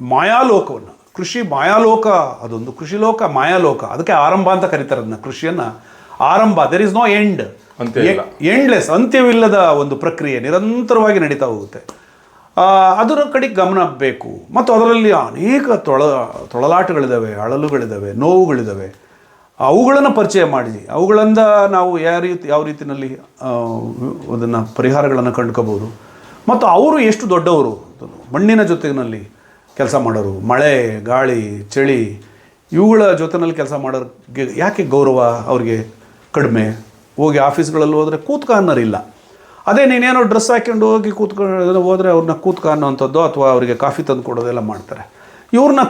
A: ಮಾಯಾಲೋಕವನ್ನು ಕೃಷಿ ಮಾಯಾಲೋಕ ಅದೊಂದು ಕೃಷಿ ಲೋಕ ಮಾಯಾಲೋಕ. ಅದಕ್ಕೆ ಆರಂಭ ಅಂತ ಕರೀತಾರೆ ಅದನ್ನ ಕೃಷಿಯನ್ನು. ಆರಂಭ there is no end. Endless ಅಂತ್ಯವಿಲ್ಲದ ಒಂದು ಪ್ರಕ್ರಿಯೆ ನಿರಂತರವಾಗಿ ನಡೀತಾ ಹೋಗುತ್ತೆ. ಆ, ಅದರ ಕಡೆಗೆ ಗಮನ ಬೇಕು ಮತ್ತು ಅದರಲ್ಲಿ ಅನೇಕ ತೊಳ ತೊಳಲಾಟಗಳಿದ್ದಾವೆ ಅಳಲುಗಳಿದ್ದಾವೆ ನೋವುಗಳಿದ್ದಾವೆ ಅವುಗಳನ್ನು ಪರಿಚಯ ಮಾಡಿ. ಅವುಗಳಿಂದ ನಾವು ಯಾವ ರೀತಿ ಯಾವ ರೀತಿಯಲ್ಲಿ ಅದನ್ನು ಪರಿಹಾರಗಳನ್ನು ಕಂಡ್ಕೋಬೋದು. ಮತ್ತು ಅವರು ಎಷ್ಟು ದೊಡ್ಡವರು? ಮಣ್ಣಿನ ಜೊತೆನಲ್ಲಿ ಕೆಲಸ ಮಾಡೋರು, ಮಳೆ, ಗಾಳಿ, ಚಳಿ, ಇವುಗಳ ಜೊತೆನಲ್ಲಿ ಕೆಲಸ ಮಾಡೋರಿಗೆ ಯಾಕೆ ಗೌರವ ಅವ್ರಿಗೆ ಕಡಿಮೆ? ಹೋಗಿ ಆಫೀಸ್ಗಳಲ್ಲಿ ಹೋದರೆ ಕೂತ್ಕ ಅನ್ನೋರಿಲ್ಲ. ಅದೇ ನೀನೇನೋ ಡ್ರೆಸ್ ಹಾಕ್ಕೊಂಡು ಹೋಗಿ ಕೂತ್ಕೊಂಡು ಹೋದರೆ ಅವ್ರನ್ನ ಕೂತ್ಕ ಅನ್ನೋವಂಥದ್ದು ಅಥವಾ ಅವರಿಗೆ ಕಾಫಿ ತಂದು ಕೊಡೋದೆಲ್ಲ ಮಾಡ್ತಾರೆ. ಇವ್ರನ್ನ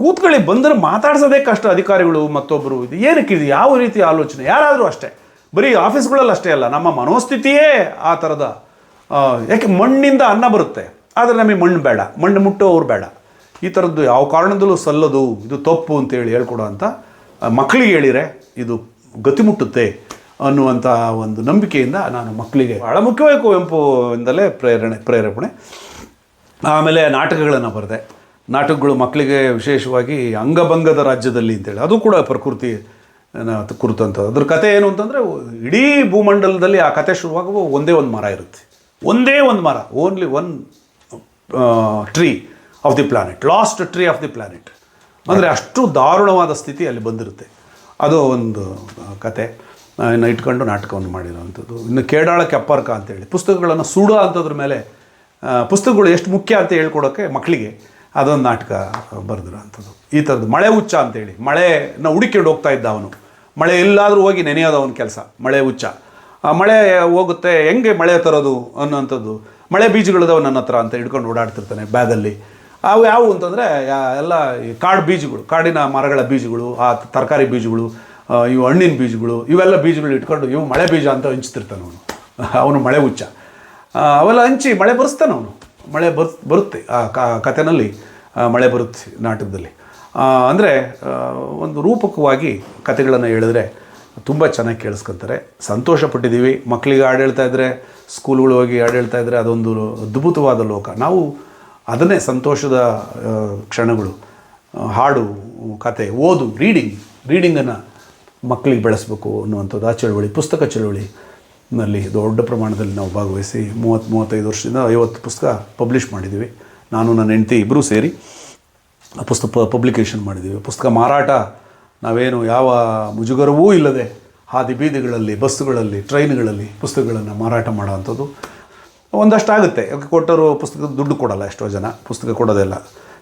A: ಕೂತ್ಕೊಳ್ಳಿ ಬಂದರೆ ಮಾತಾಡ್ಸೋದೇ ಕಷ್ಟ. ಅಧಿಕಾರಿಗಳು ಮತ್ತೊಬ್ಬರು ಇದು ಏನಕ್ಕೆ ಇದು ಯಾವ ರೀತಿ ಆಲೋಚನೆ? ಯಾರಾದರೂ ಅಷ್ಟೇ. ಬರೀ ಆಫೀಸ್ಗಳಲ್ಲಿ ಅಷ್ಟೇ ಅಲ್ಲ, ನಮ್ಮ ಮನೋಸ್ಥಿತಿಯೇ ಆ ಥರದ ಯಾಕೆ ಮಣ್ಣಿಂದ ಅನ್ನ ಬರುತ್ತೆ. ಆದರೆ ನಮಗೆ ಮಣ್ಣು ಬೇಡ, ಮಣ್ಣು ಮುಟ್ಟೋರು ಬೇಡ. ಈ ಥರದ್ದು ಯಾವ ಕಾರಣದಲ್ಲೂ ಸಲ್ಲದು, ಇದು ತಪ್ಪು ಅಂತೇಳಿ ಹೇಳ್ಕೊಡೋ ಅಂತ ಮಕ್ಕಳಿಗೆ ಹೇಳಿದರೆ ಇದು ಗತಿ ಮುಟ್ಟುತ್ತೆ ಅನ್ನುವಂಥ ಒಂದು ನಂಬಿಕೆಯಿಂದ ನಾನು ಮಕ್ಕಳಿಗೆ ಭಾಳ ಮುಖ್ಯವಾಗಿ ಕುವೆಂಪುವಿಂದಲೇ ಪ್ರೇರಣೆ, ಪ್ರೇರೇಪಣೆ. ಆಮೇಲೆ ನಾಟಕಗಳನ್ನು ಬರೆದೆ. ನಾಟಕಗಳು ಮಕ್ಕಳಿಗೆ ವಿಶೇಷವಾಗಿ ಅಂಗಭಂಗದ ರಾಜ್ಯದಲ್ಲಿ ಅಂತೇಳಿ, ಅದು ಕೂಡ ಪ್ರಕೃತಿ ಕುರಿತಂಥದ್ದು. ಅದ್ರ ಕತೆ ಏನು ಅಂತಂದರೆ, ಇಡೀ ಭೂಮಂಡಲದಲ್ಲಿ ಆ ಕತೆ ಶುರುವಾಗುವ ಒಂದೇ ಒಂದು ಮರ ಇರುತ್ತೆ. ಒಂದೇ ಒಂದು ಮರ only one tree of the planet last tree of the planet ಅಂದರೆ ಅಷ್ಟು ದಾರುಣವಾದ ಸ್ಥಿತಿ ಅಲ್ಲಿ ಬಂದಿರುತ್ತೆ. ಅದು ಒಂದು ಕತೆ. ಇನ್ನು ಇಟ್ಕೊಂಡು ನಾಟಕವನ್ನು ಮಾಡಿರೋವಂಥದ್ದು. ಇನ್ನು ಕೇಡಾಳ ಕೆಪ್ಪರ್ಕ ಅಂತೇಳಿ ಪುಸ್ತಕಗಳನ್ನು ಸುಡು ಅಂಥದ್ರ ಮೇಲೆ ಪುಸ್ತಕಗಳು ಎಷ್ಟು ಮುಖ್ಯ ಅಂತ ಹೇಳ್ಕೊಡೋಕ್ಕೆ ಮಕ್ಕಳಿಗೆ ಅದೊಂದು ನಾಟಕ ಬರೆದಿರೋವಂಥದ್ದು. ಈ ಥರದ್ದು ಮಳೆ ಹುಚ್ಚ ಅಂತೇಳಿ ಮಳೆನ ಹುಡುಕಿಕೊಂಡು ಹೋಗ್ತಾ ಇದ್ದ ಅವನು. ಮಳೆ ಎಲ್ಲಾದರೂ ಹೋಗಿ ನೆನೆಯೋದು ಅವನ ಕೆಲಸ. ಮಳೆ ಹುಚ್ಚ. ಆ ಮಳೆ ಹೋಗುತ್ತೆ ಹೆಂಗೆ ಮಳೆ ತರೋದು ಅನ್ನೋಂಥದ್ದು ಮಳೆ ಬೀಜಗಳಿದಾವೆ ನನ್ನ ಹತ್ರ ಅಂತ ಹಿಡ್ಕೊಂಡು ಓಡಾಡ್ತಿರ್ತಾನೆ ಬ್ಯಾಗಲ್ಲಿ. ಅವು ಯಾವುವು ಅಂತಂದರೆ ಎಲ್ಲ ಈ ಕಾಡು ಬೀಜಗಳು ಕಾಡಿನ ಮರಗಳ ಬೀಜಗಳು ಆ ತರಕಾರಿ ಬೀಜಗಳು ಇವು ಹಣ್ಣಿನ ಬೀಜಗಳು ಇವೆಲ್ಲ ಬೀಜಗಳು ಇಟ್ಕೊಂಡು ಇವು ಮಳೆ ಬೀಜ ಅಂತ ಹಂಚ್ತಿರ್ತಾನೆ ಅವನು. ಅವನು ಮಳೆ ಹುಚ್ಚ. ಆ, ಅವೆಲ್ಲ ಹಂಚಿ ಮಳೆ ಬರೆಸ್ತಾನೆ ಅವನು. ಮಳೆ ಬರ್ ಬರುತ್ತೆ ಆ ಕಥೆನಲ್ಲಿ ಮಳೆ ಬರುತ್ತೆ ನಾಟಕದಲ್ಲಿ. ಅಂದರೆ ಒಂದು ರೂಪಕವಾಗಿ ಕಥೆಗಳನ್ನು ಹೇಳಿದ್ರೆ ತುಂಬ ಚೆನ್ನಾಗಿ ಕೇಳಿಸ್ಕೊತಾರೆ. ಸಂತೋಷ ಪಟ್ಟಿದ್ದೀವಿ. ಮಕ್ಕಳಿಗೆ ಹಾಡು ಇದ್ದರೆ ಸ್ಕೂಲ್ಗಳು ಹೋಗಿ ಹಾಡು ಇದ್ದರೆ ಅದೊಂದು ಅದ್ಭುತವಾದ ಲೋಕ. ನಾವು ಅದನ್ನೇ ಸಂತೋಷದ ಕ್ಷಣಗಳು. ಹಾಡು, ಕತೆ, ಓದು, ರೀಡಿಂಗ್, ರೀಡಿಂಗನ್ನು ಮಕ್ಕಳಿಗೆ ಬೆಳೆಸಬೇಕು ಅನ್ನುವಂಥದ್ದು. ಆ ಚಳುವಳಿ, ಪುಸ್ತಕ ಚಳುವಳಿನಲ್ಲಿ ದೊಡ್ಡ ಪ್ರಮಾಣದಲ್ಲಿ ನಾವು ಭಾಗವಹಿಸಿ ಮೂವತ್ತು, ಮೂವತ್ತೈದು ವರ್ಷದಿಂದ ಐವತ್ತು ಪುಸ್ತಕ ಪಬ್ಲಿಷ್ ಮಾಡಿದ್ದೀವಿ. ನಾನು, ನನ್ನ ಹೆಂಡತಿ ಇಬ್ಬರೂ ಸೇರಿ ಪುಸ್ತಕ ಪಬ್ಲಿಕೇಶನ್ ಮಾಡಿದ್ದೀವಿ. ಪುಸ್ತಕ ಮಾರಾಟ ನಾವೇನು ಯಾವ ಮುಜುಗರವೂ ಇಲ್ಲದೆ ಹಾದಿ ಬೀದಿಗಳಲ್ಲಿ, ಬಸ್ಸುಗಳಲ್ಲಿ, ಟ್ರೈನ್ಗಳಲ್ಲಿ ಪುಸ್ತಕಗಳನ್ನು ಮಾರಾಟ ಮಾಡೋವಂಥದ್ದು. ಒಂದಷ್ಟು ಆಗುತ್ತೆ ಯಾಕೆ ಕೊಟ್ಟರು ಪುಸ್ತಕದ ದುಡ್ಡು ಕೊಡಲ್ಲ ಎಷ್ಟೋ ಜನ. ಪುಸ್ತಕ ಕೊಡೋದಿಲ್ಲ.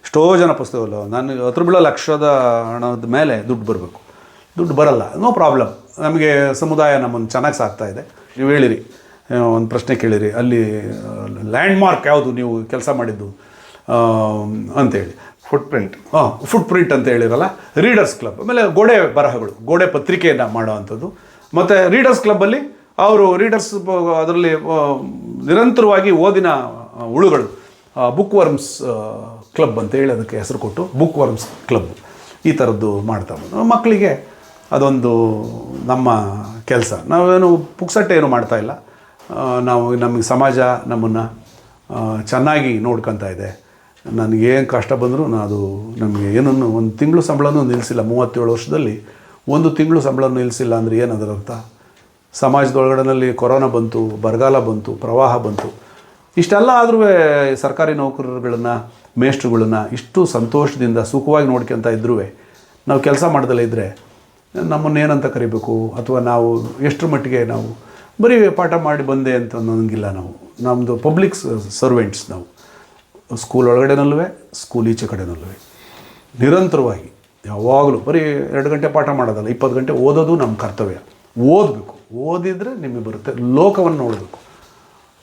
A: ಎಷ್ಟೋ ಜನ ಪುಸ್ತಕಗಳು ನಾನು ಹತ್ರ ಬೀಳೋ ಲಕ್ಷದ ಹಣದ ಮೇಲೆ ದುಡ್ಡು ಬರಬೇಕು. ದುಡ್ಡು ಬರಲ್ಲ. No problem. ನಮಗೆ ಸಮುದಾಯ ನಮ್ಮನ್ನು ಚೆನ್ನಾಗಿ ಸಾಕ್ತಾ ಇದೆ. ನೀವು ಹೇಳಿರಿ. ಒಂದು ಪ್ರಶ್ನೆ ಕೇಳಿರಿ. ಅಲ್ಲಿ ಲ್ಯಾಂಡ್ ಮಾರ್ಕ್ ಯಾವುದು ನೀವು ಕೆಲಸ ಮಾಡಿದ್ದು? ಅಂತೇಳಿ.
B: ಫುಟ್ ಪ್ರಿಂಟ್
A: ಹಾಂ ಫುಟ್ ಪ್ರಿಂಟ್ ಅಂತ ಹೇಳಿರಲ್ಲ. ರೀಡರ್ಸ್ ಕ್ಲಬ್ ಆಮೇಲೆ ಗೋಡೆ ಬರಹಗಳು. ಗೋಡೆ ಪತ್ರಿಕೆಯನ್ನು ಮಾಡೋವಂಥದ್ದು ಮತ್ತು ರೀಡರ್ಸ್ ಕ್ಲಬ್ಬಲ್ಲಿ ಅವರು ರೀಡರ್ಸ್ ಅದರಲ್ಲಿ ನಿರಂತರವಾಗಿ ಓದಿನ ಹುಳುಗಳು ಬುಕ್ ವರ್ಮ್ಸ್ ಕ್ಲಬ್ ಅಂತ ಹೇಳಿ ಅದಕ್ಕೆ ಹೆಸರು ಕೊಟ್ಟು ಬುಕ್ ವರ್ಮ್ಸ್ ಕ್ಲಬ್ ಈ ಥರದ್ದು ಮಾಡ್ತಾ ಬಂದು ಮಕ್ಕಳಿಗೆ ಅದೊಂದು ನಮ್ಮ ಕೆಲಸ. ನಾವೇನು ಪುಕ್ಸಟ್ಟೆ ಏನು ಮಾಡ್ತಾ ಇಲ್ಲ. ನಾವು ನಮಗೆ ಸಮಾಜ ನಮ್ಮನ್ನು ಚೆನ್ನಾಗಿ ನೋಡ್ಕೊತಾ ಇದೆ. ನನಗೇನು ಕಷ್ಟ ಬಂದರೂ ನಾನು ಅದು ನಮಗೆ ಏನನ್ನು, ಒಂದು ತಿಂಗಳು ಸಂಬಳನೂ ನಿಲ್ಲಿಸಿಲ್ಲ ಮೂವತ್ತೇಳು ವರ್ಷದಲ್ಲಿ ಒಂದು ತಿಂಗಳು ಸಂಬಳ ನಿಲ್ಲಿಸಿಲ್ಲ ಅಂದರೆ ಏನು ಅದರ ಅರ್ಥ ಸಮಾಜದೊಳಗಡೆನಲ್ಲಿ ಕೊರೋನಾ ಬಂತು, ಬರಗಾಲ ಬಂತು, ಪ್ರವಾಹ ಬಂತು, ಇಷ್ಟೆಲ್ಲ ಆದರೂ ಸರ್ಕಾರಿ ನೌಕರರುಗಳನ್ನು, ಮೇಷ್ಟ್ರುಗಳನ್ನು ಇಷ್ಟು ಸಂತೋಷದಿಂದ ಸುಖವಾಗಿ ನೋಡ್ಕೊಂತ ಇದ್ರೂ ನಾವು ಕೆಲಸ ಮಾಡ್ದಲ್ಲೇ ಇದ್ದರೆ ನಮ್ಮನ್ನೇನಂತ ಕರಿಬೇಕು? ಅಥವಾ ನಾವು ಎಷ್ಟರ ಮಟ್ಟಿಗೆ ನಾವು ಬರೀ ಪಾಠ ಮಾಡಿ ಬಂದೆ ಅಂತ ಅನ್ನೋಂಗಿಲ್ಲ ನಾವು. ನಮ್ಮದು ಪಬ್ಲಿಕ್ ಸರ್ವೆಂಟ್ಸ್ ನಾವು. ಸ್ಕೂಲ್ ಒಳಗಡೆನಲ್ಲೂ ಸ್ಕೂಲ್ ಈಚೆ ಕಡೆನಲ್ಲೂ ನಿರಂತರವಾಗಿ ಯಾವಾಗಲೂ ಬರೀ ಎರಡು ಗಂಟೆ ಪಾಠ ಮಾಡೋದಲ್ಲ, ಇಪ್ಪತ್ತು ಗಂಟೆ ಓದೋದು ನಮ್ಮ ಕರ್ತವ್ಯ. ಓದಬೇಕು. ಓದಿದರೆ ನಿಮಗೆ ಬರುತ್ತೆ. ಲೋಕವನ್ನು ನೋಡಬೇಕು.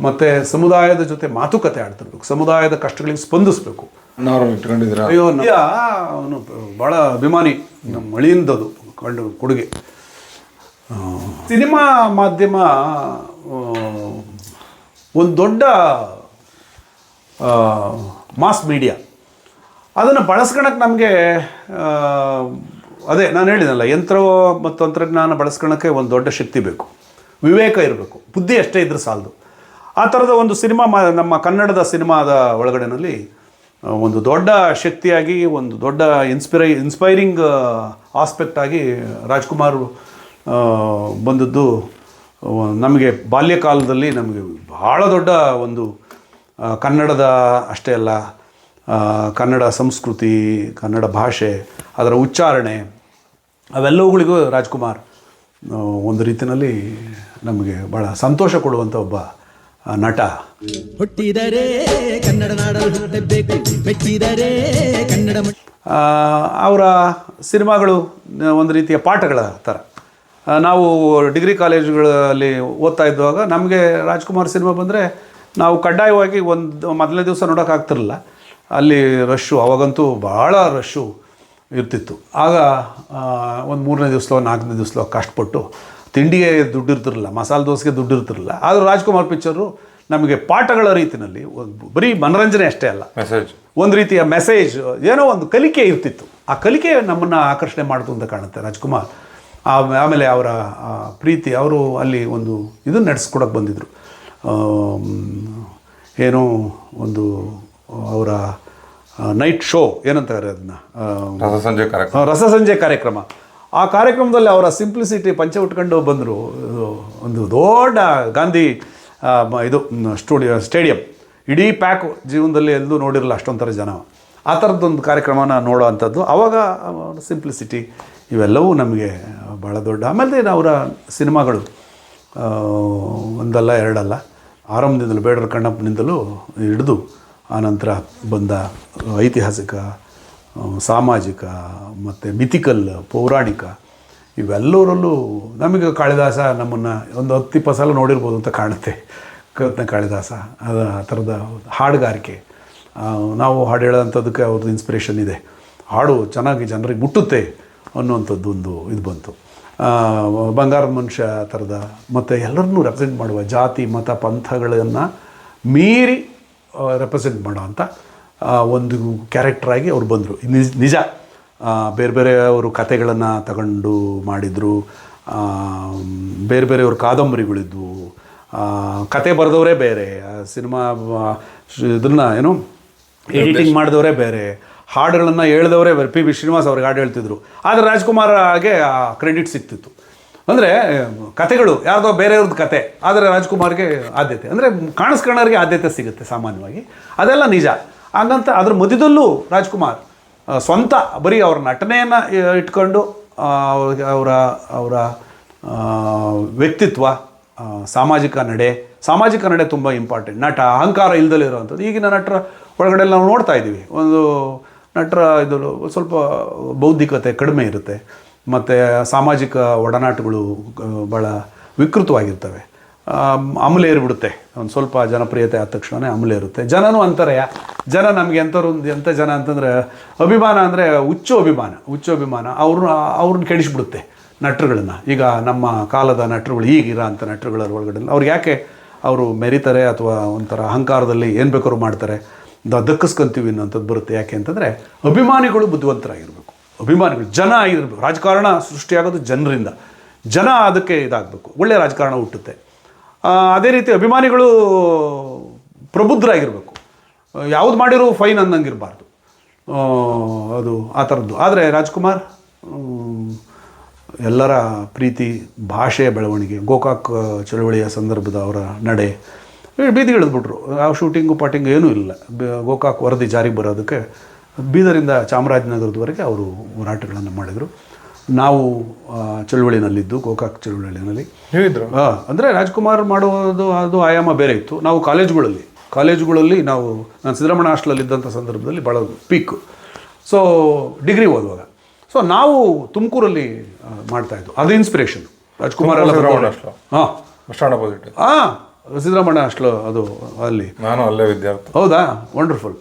A: ಮತ್ತು ಸಮುದಾಯದ ಜೊತೆ ಮಾತುಕತೆ ಆಡ್ತಿರ್ಬೇಕು. ಸಮುದಾಯದ ಕಷ್ಟಗಳಿಗೆ ಸ್ಪಂದಿಸಬೇಕು. ಅಯ್ಯೋ ಅವನು ಭಾಳ ಅಭಿಮಾನಿ. ನಮ್ಮ ಮಳಿಯಿಂದದು ಕಂಡು ಕೊಡುಗೆ. ಸಿನಿಮಾ ಮಾಧ್ಯಮ ಒಂದು ದೊಡ್ಡ ಮಾಸ್ ಮೀಡಿಯಾ. ಅದನ್ನು ಬಳಸ್ಕೊಳಕ್ಕೆ ನಮಗೆ ಅದೇ, ನಾನು ಹೇಳಿದ್ನಲ್ಲ ಯಂತ್ರ ಮತ್ತು ತಂತ್ರಜ್ಞಾನ ಬಳಸ್ಕೊಳಕ್ಕೆ ಒಂದು ದೊಡ್ಡ ಶಕ್ತಿ ಬೇಕು. ವಿವೇಕ ಇರಬೇಕು. ಬುದ್ಧಿ ಅಷ್ಟೇ ಇದ್ದರೆ ಸಾಲದು. ಆ ಥರದ ಒಂದು ಸಿನಿಮಾ ನಮ್ಮ ಕನ್ನಡದ ಸಿನಿಮಾದ ಒಳಗಡೆನಲ್ಲಿ ಒಂದು ದೊಡ್ಡ ಶಕ್ತಿಯಾಗಿ, ಒಂದು ದೊಡ್ಡ ಇನ್ಸ್ಪಿರೈ, ಇನ್ಸ್ಪೈರಿಂಗ್ ಆಸ್ಪೆಕ್ಟ್ ಆಗಿ ರಾಜ್ಕುಮಾರ್ ಬಂದದ್ದು ನಮಗೆ ಬಾಲ್ಯಕಾಲದಲ್ಲಿ ನಮಗೆ ಭಾಳ ದೊಡ್ಡ ಒಂದು ಕನ್ನಡದ ಅಷ್ಟೇ ಅಲ್ಲ ಕನ್ನಡ ಸಂಸ್ಕೃತಿ, ಕನ್ನಡ ಭಾಷೆ, ಅದರ ಉಚ್ಚಾರಣೆ ಅವೆಲ್ಲವುಗಳಿಗೂ ರಾಜ್ಕುಮಾರ್ ಒಂದು ರೀತಿಯಲ್ಲಿ ನಮಗೆ ಭಾಳ ಸಂತೋಷ ಕೊಡುವಂಥ ಒಬ್ಬ ನಟ.
C: ಹುಟ್ಟಿದರೆ ಕನ್ನಡ ಹುಟ್ಟಬೇಕು ಕನ್ನಡ
A: ಅವರ ಸಿನಿಮಾಗಳು ಒಂದು ರೀತಿಯ ಪಾಠಗಳ ಥರ. ನಾವು ಡಿಗ್ರಿ ಕಾಲೇಜುಗಳಲ್ಲಿ ಓದ್ತಾ ಇದ್ದಾಗ ನಮಗೆ ರಾಜ್ಕುಮಾರ್ ಸಿನಿಮಾ ಬಂದರೆ ನಾವು ಕಡ್ಡಾಯವಾಗಿ ಒಂದು ಮೊದಲನೇ ದಿವಸ ನೋಡೋಕ್ಕಾಗ್ತಿರಲಿಲ್ಲ ಅಲ್ಲಿ ರಶ್ಶು ಅವಾಗಂತೂ ಭಾಳ ರಶ್ಶು ಇರ್ತಿತ್ತು. ಆಗ ಒಂದು ಮೂರನೇ ದಿವಸಲೋ ನಾಲ್ಕನೇ ದಿವಸಲೋ ಕಷ್ಟಪಟ್ಟು ತಿಂಡಿಗೆ ದುಡ್ಡು ಇರ್ತಿರಲಿಲ್ಲ ಮಸಾಲೆ ದೋಸೆಗೆ ದುಡ್ಡು ಇರ್ತಿರಲಿಲ್ಲ. ಆದರೂ ರಾಜ್ಕುಮಾರ್ ಪಿಕ್ಚರು ನಮಗೆ ಪಾಠಗಳ ರೀತಿಯಲ್ಲಿ ಒಂದು ಬರೀ ಮನರಂಜನೆ ಅಷ್ಟೇ ಅಲ್ಲ
B: ಮೆಸೇಜ್
A: ಒಂದು ರೀತಿಯ ಮೆಸೇಜ್ ಏನೋ ಒಂದು ಕಲಿಕೆ ಇರ್ತಿತ್ತು. ಆ ಕಲಿಕೆ ನಮ್ಮನ್ನು ಆಕರ್ಷಣೆ ಮಾಡ್ತು ಅಂತ ಕಾಣುತ್ತೆ ರಾಜ್ಕುಮಾರ್. ಆಮೇಲೆ ಅವರ ಪ್ರೀತಿ ಅವರು ಅಲ್ಲಿ ಒಂದು ಇದನ್ನು ನಡೆಸ್ಕೊಡಕ್ಕೆ ಬಂದಿದ್ದರು ಏನೋ ಒಂದು ಅವರ ನೈಟ್ ಶೋ ಏನಂತಾರೆ ಅದನ್ನ?
B: ರಸ ಸಂಜೆ ಕಾರ್ಯಕ್ರಮ.
A: ರಸಸಂಜೆ ಕಾರ್ಯಕ್ರಮ. ಆ ಕಾರ್ಯಕ್ರಮದಲ್ಲಿ ಅವರ ಸಿಂಪ್ಲಿಸಿಟಿ ಪಂಚ ಉಟ್ಕೊಂಡು ಬಂದರು ಒಂದು ದೊಡ್ಡ ಗಾಂಧಿ ಇದು ಸ್ಟುಡಿಯೋ ಸ್ಟೇಡಿಯಂ. ಇಡೀ ಪ್ಯಾಕ್ ಜೀವನದಲ್ಲಿ ಎಲ್ಲೂ ನೋಡಿರಲ್ಲ ಅಷ್ಟೊಂಥರ ಜನ. ಆ ಥರದ್ದೊಂದು ಕಾರ್ಯಕ್ರಮನ ನೋಡೋ ಅಂಥದ್ದು. ಆವಾಗ ಸಿಂಪ್ಲಿಸಿಟಿ ಇವೆಲ್ಲವೂ ನಮಗೆ ಭಾಳ ದೊಡ್ಡ. ಆಮೇಲೆ ಅವರ ಸಿನಿಮಾಗಳು ಒಂದಲ್ಲ ಎರಡಲ್ಲ ಆರಂಭದಿಂದಲೂ ಬೇಡರ ಕಣ್ಣಪ್ಪನಿಂದಲೂ ಹಿಡಿದು ಆನಂತರ ಬಂದ ಐತಿಹಾಸಿಕ ಸಾಮಾಜಿಕ, ಮತ್ತು ಮಿಥಿಕಲ್ ಪೌರಾಣಿಕ, ಇವೆಲ್ಲರಲ್ಲೂ ನಮಗೆ ಕಾಳಿದಾಸ ನಮ್ಮನ್ನು ಒಂದು ಹತ್ತು ಇಪ್ಪತ್ತು ಸಲ ನೋಡಿರ್ಬೋದು ಅಂತ ಕಾಣುತ್ತೆ. ಕೃತ್ನ ಕಾಳಿದಾಸ ಅದು ಆ ಥರದ ಹಾಡುಗಾರಿಕೆ. ನಾವು ಹಾಡು ಹೇಳೋಂಥದ್ದಕ್ಕೆ ಅವ್ರದ್ದು ಇನ್ಸ್ಪಿರೇಷನ್ ಇದೆ. ಹಾಡು ಚೆನ್ನಾಗಿ ಜನರಿಗೆ ಮುಟ್ಟುತ್ತೆ ಅನ್ನುವಂಥದ್ದು ಒಂದು ಇದು ಬಂತು. ಬಂಗಾರದ ಮನುಷ್ಯ ಥರದ, ಮತ್ತು ಎಲ್ಲರನ್ನೂ ರೆಪ್ರೆಸೆಂಟ್ ಮಾಡುವ ಜಾತಿ, ಮತ, ಪಂಥಗಳನ್ನು ಮೀರಿ ರೆಪ್ರೆಸೆಂಟ್ ಮಾಡೋ ಅಂತ ಒಂದು ಕ್ಯಾರೆಕ್ಟ್ರಾಗಿ ಅವ್ರು ಬಂದರು. ನಿಜ ನಿಜ. ಬೇರೆ ಅವರು ಕತೆಗಳನ್ನು ತಗೊಂಡು ಮಾಡಿದರು. ಬೇರೆ ಬೇರೆ ಬೇರೆಯವ್ರ ಕಾದಂಬರಿಗಳಿದ್ವು. ಕತೆ ಬರೆದವರೇ ಬೇರೆ. ಸಿನಿಮಾ ಇದನ್ನು ಏನು ಎಡಿಟಿಂಗ್ ಮಾಡಿದವರೇ ಬೇರೆ. ಹಾಡುಗಳನ್ನು ಹೇಳಿದವರೇ ಬೇರೆ. ಪಿ ವಿ ಶ್ರೀನಿವಾಸ್ ಅವ್ರಿಗೆ ಹಾಡು ಹೇಳ್ತಿದ್ರು. ಆದರೆ ರಾಜ್ಕುಮಾರ್ಗೆ ಆ ಕ್ರೆಡಿಟ್ ಸಿಗ್ತಿತ್ತು. ಅಂದರೆ, ಕತೆಗಳು, ಯಾರ್ದೋ ಬೇರೆಯವ್ರದ್ದು ಕತೆ, ಆದರೆ ರಾಜ್ಕುಮಾರ್ಗೆ ಆದ್ಯತೆ. ಅಂದರೆ ಕಾಣಿಸ್ಕೊಳ್ಳೋರಿಗೆ ಆದ್ಯತೆ ಸಿಗುತ್ತೆ ಸಾಮಾನ್ಯವಾಗಿ. ಅದೆಲ್ಲ ನಿಜ. ಹಾಗಂತ ಅದ್ರ ಮಧ್ಯದಲ್ಲೂ ರಾಜ್ಕುಮಾರ್ ಸ್ವಂತ ಬರೀ ಅವ್ರ ನಟನೆಯನ್ನು ಇಟ್ಕೊಂಡು ಅವರ ಅವರ ವ್ಯಕ್ತಿತ್ವ ಸಾಮಾಜಿಕ ನಡೆ ಸಾಮಾಜಿಕ ನಡೆ ತುಂಬ ಇಂಪಾರ್ಟೆಂಟ್ ನಟ, ಅಹಂಕಾರ ಇಲ್ದಲೇ ಇರೋವಂಥದ್ದು. ಈಗಿನ ನಟರ ಒಳಗಡೆ ನಾವು ನೋಡ್ತಾ ಇದ್ದೀವಿ. ಒಂದು ನಟರ ಇದು ಸ್ವಲ್ಪ ಬೌದ್ಧಿಕತೆ ಕಡಿಮೆ ಇರುತ್ತೆ. ಮತ್ತು ಸಾಮಾಜಿಕ ಒಡನಾಟಗಳು ಭಾಳ ವಿಕೃತವಾಗಿರ್ತವೆ. ಅಮಲೆ ಏರಿಬಿಡುತ್ತೆ. ಒಂದು ಸ್ವಲ್ಪ ಜನಪ್ರಿಯತೆ ಆದ ತಕ್ಷಣವೇ ಅಮಲೆ ಇರುತ್ತೆ ಜನನೂ ಅಂತಾರೆ, ಜನ ನಮಗೆ ಎಂಥವ್ರು ಒಂದು, ಎಂಥ ಜನ ಅಂತಂದರೆ, ಅಭಿಮಾನ ಅಂದರೆ ಹುಚ್ಚು ಅಭಿಮಾನ ಹುಚ್ಚು ಅಭಿಮಾನ. ಅವ್ರನ್ನ ಅವ್ರನ್ನ ಕೆಡಿಸ್ಬಿಡುತ್ತೆ ನಟರುಗಳನ್ನ. ಈಗ ನಮ್ಮ ಕಾಲದ ನಟರುಗಳು ಈಗಿರೋ ಅಂಥ ನಟರುಗಳ ಒಳಗಡೆ ಅವ್ರಿಗೆ ಯಾಕೆ ಅವರು ಮೆರಿತಾರೆ ಅಥವಾ ಒಂಥರ ಅಹಂಕಾರದಲ್ಲಿ ಏನು ಬೇಕಾದ್ರೂ ಮಾಡ್ತಾರೆ ದಕ್ಕಿಸ್ಕೊಂತೀವಿ ಅನ್ನೋಂಥದ್ದು ಬರುತ್ತೆ. ಯಾಕೆ ಅಂತಂದರೆ, ಅಭಿಮಾನಿಗಳು ಬುದ್ಧಿವಂತರಾಗಿರಬೇಕು. ಅಭಿಮಾನಿಗಳು, ಜನ ಆಗಿರಬೇಕು. ರಾಜಕಾರಣ ಸೃಷ್ಟಿಯಾಗೋದು ಜನರಿಂದ. ಜನ ಅದಕ್ಕೆ ಇದಾಗಬೇಕು. ಒಳ್ಳೆಯ ರಾಜಕಾರಣ ಹುಟ್ಟುತ್ತೆ. ಅದೇ ರೀತಿ ಅಭಿಮಾನಿಗಳು ಪ್ರಬುದ್ಧರಾಗಿರಬೇಕು. ಯಾವ್ದು ಮಾಡಿರೋ ಫೈನ್ ಅನ್ನಂಗಿರಬಾರ್ದು ಅದು, ಆ ಥರದ್ದು. ಆದರೆ ರಾಜ್ಕುಮಾರ್ ಎಲ್ಲರ ಪ್ರೀತಿ, ಭಾಷೆಯ ಬೆಳವಣಿಗೆ, ಗೋಕಾಕ್ ಚಳವಳಿಯ ಸಂದರ್ಭದ ಅವರ ನಡೆ ಬೀದಿಗಿಳಿದ್ಬಿಟ್ರು. ಆ, ಶೂಟಿಂಗು, ಪಾಟಿಂಗು ಏನೂ ಇಲ್ಲ. ಗೋಕಾಕ್ ವರದಿ ಜಾರಿಗೆ ಬರೋದಕ್ಕೆ ಬೀದರಿಂದ ಚಾಮರಾಜನಗರದವರೆಗೆ ಅವರು ಹೋರಾಟಗಳನ್ನು ಮಾಡಿದರು. ನಾವು ಚಳುವಳಿನಲ್ಲಿದ್ದು ಗೋಕಾಕ್ ಚಳುವಳಿನಲ್ಲಿ. ಹಾಂ ಅಂದರೆ ರಾಜ್ಕುಮಾರ್ ಮಾಡೋದು ಅದು ಆಯಾಮ ಬೇರೆ ಇತ್ತು. ನಾವು ಕಾಲೇಜುಗಳಲ್ಲಿ ಕಾಲೇಜುಗಳಲ್ಲಿ ನಾವು ನಾನು ಸಿದ್ದರಾಮಣ್ಣ ಹಾಸ್ಟೆಲಲ್ಲಿ ಇದ್ದಂಥ ಸಂದರ್ಭದಲ್ಲಿ ಭಾಳ ಪೀಕು. ಸೊ ಡಿಗ್ರಿ ಓದುವಾಗ. ಸೊ ನಾವು ತುಮಕೂರಲ್ಲಿ ಮಾಡ್ತಾ ಮಾಡ್ತಾಯಿದ್ದು ಅದು ಇನ್ಸ್ಪಿರೇಷನ್ ರಾಜ್ಕುಮಾರ್? ಹಾಂ. ಹಾಂ ಸಿದ್ದರಾಮಣ್ಣ ಹಾಸ್ಟೆಲ್ ಅದು ಅಲ್ಲಿ.
B: ನಾನು ಅಲ್ಲೇ ವಿದ್ಯಾರ್ಥಿ.
A: ಹೌದಾ? ವಂಡರ್ಫುಲ್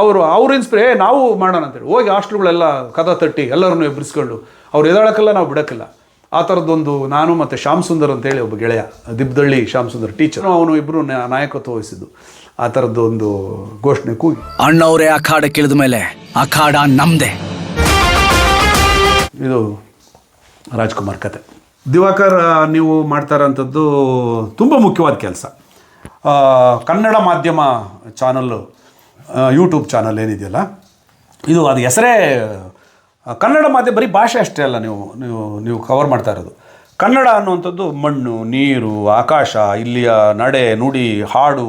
A: ಅವರು ಅವ್ರ ಇನ್ಸ್ಪಿರೇ ನಾವು ಮಾಡೋಣ ಅಂತೇಳಿ. ಹೋಗಿ ಹಾಸ್ಟ್ಲ್ಗಳೆಲ್ಲ ಕದ ತಟ್ಟಿ ಎಲ್ಲರನ್ನು ಎಬ್ಬರಿಸ್ಕೊಂಡು ಅವ್ರು ಎದಾಳಕ್ಕೆಲ್ಲ ನಾವು ಬಿಡೋಕ್ಕಿಲ್ಲ. ಆ ಥರದ್ದೊಂದು ನಾನು ಮತ್ತು ಶ್ಯಾಮ್ ಸುಂದರ್ ಅಂತೇಳಿ ಒಬ್ಬ ಗೆಳೆಯ ದಿಬ್ದಳ್ಳಿ ಶ್ಯಾಮ್ ಸುಂದರ್ ಟೀಚರ್ ಅವನು ಇಬ್ಬರು ನಾಯಕತ್ವ ವಹಿಸಿದ್ದು. ಆ ಥರದ್ದು ಒಂದು ಘೋಷಣೆ ಕೂಗಿ.
D: ಆ ಅಖಾಡ ಕೇಳಿದ ಮೇಲೆ ಅಖಾಡ ನಮ್ದೆ.
A: ಇದು ರಾಜ್ಕುಮಾರ್ ಕತೆ. ದಿವಾಕರ್ ನೀವು ಮಾಡ್ತಾರಂಥದ್ದು ತುಂಬ ಮುಖ್ಯವಾದ ಕೆಲಸ. ಕನ್ನಡ ಮಾಧ್ಯಮ ಚಾನಲ್ಲು ಯೂಟ್ಯೂಬ್ ಚಾನಲ್ ಏನಿದೆಯಲ್ಲ ಇದು ಅದು ಹೆಸರೇ ಕನ್ನಡ ಮಾಧ್ಯಮ ಬರೀ ಭಾಷೆ ಅಷ್ಟೇ ಅಲ್ಲ ನೀವು ನೀವು ನೀವು ಕವರ್ ಮಾಡ್ತಾ ಇರೋದು. ಕನ್ನಡ ಅನ್ನುವಂಥದ್ದು ಮಣ್ಣು ನೀರು ಆಕಾಶ ಇಲ್ಲಿಯ ನಡೆ ನುಡಿ ಹಾಡು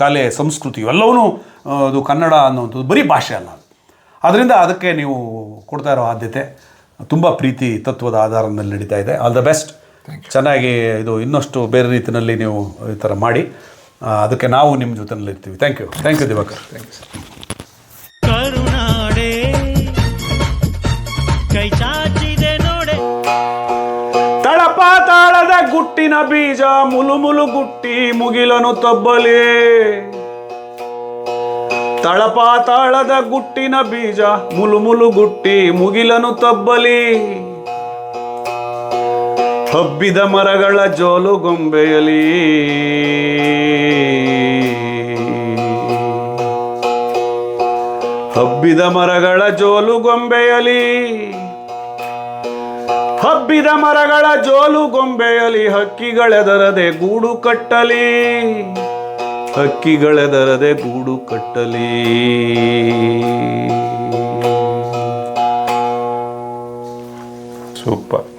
A: ಕಲೆ ಸಂಸ್ಕೃತಿ ಎಲ್ಲವೂ ಅದು ಕನ್ನಡ ಅನ್ನುವಂಥದ್ದು ಬರೀ ಭಾಷೆ ಅಲ್ಲ. ಅದರಿಂದ ಅದಕ್ಕೆ ನೀವು ಕೊಡ್ತಾ ಇರೋ ಆದ್ಯತೆ ತುಂಬ ಪ್ರೀತಿ ತತ್ವದ ಆಧಾರದಲ್ಲಿ ನಡೀತಾ ಇದೆ. ಆಲ್ ದ ಬೆಸ್ಟ್ ಚೆನ್ನಾಗಿ ಇದು ಇನ್ನಷ್ಟು ಬೇರೆ ರೀತಿಯಲ್ಲಿ ನೀವು ಈ ಥರ ಮಾಡಿ. ಅದಕ್ಕೆ ನಾವು ನಿಮ್ಮ ಜೊತೆನಲ್ಲಿ ಇರ್ತೀವಿ. Thank you thank you Diwakar
E: thank you ಚಾಚಿದೆ ನೋಡೆ.
A: ತಳಪ ತಾಳದ ಗುಟ್ಟಿನ ಬೀಜ ಮುಲು ಮುಲು ಗುಟ್ಟಿ ಮುಗಿಲನು ತಬ್ಬಲಿ. ತಳಪಾತಾಳದ ಗುಟ್ಟಿನ ಬೀಜ ಮುಲು ಮುಲು ಗುಟ್ಟಿ ಮುಗಿಲನು ತಬ್ಬಲಿ. ಹಬ್ಬಿದ ಮರಗಳ ಜೋಲು ಗೊಂಬೆಯಲಿ ಹಬ್ಬಿದ ಮರಗಳ ಜೋಲು ಗೊಂಬೆಯಲಿ ಹಬ್ಬಿದ ಮರಗಳ ಜೋಲು ಗೊಂಬೆಯಲಿ ಹಕ್ಕಿಗಳೆದರದೆ ಗೂಡು ಕಟ್ಟಲಿ. ಹಕ್ಕಿಗಳೆದರದೆ ಗೂಡು ಕಟ್ಟಲಿ.
B: ಸೂಪರ್.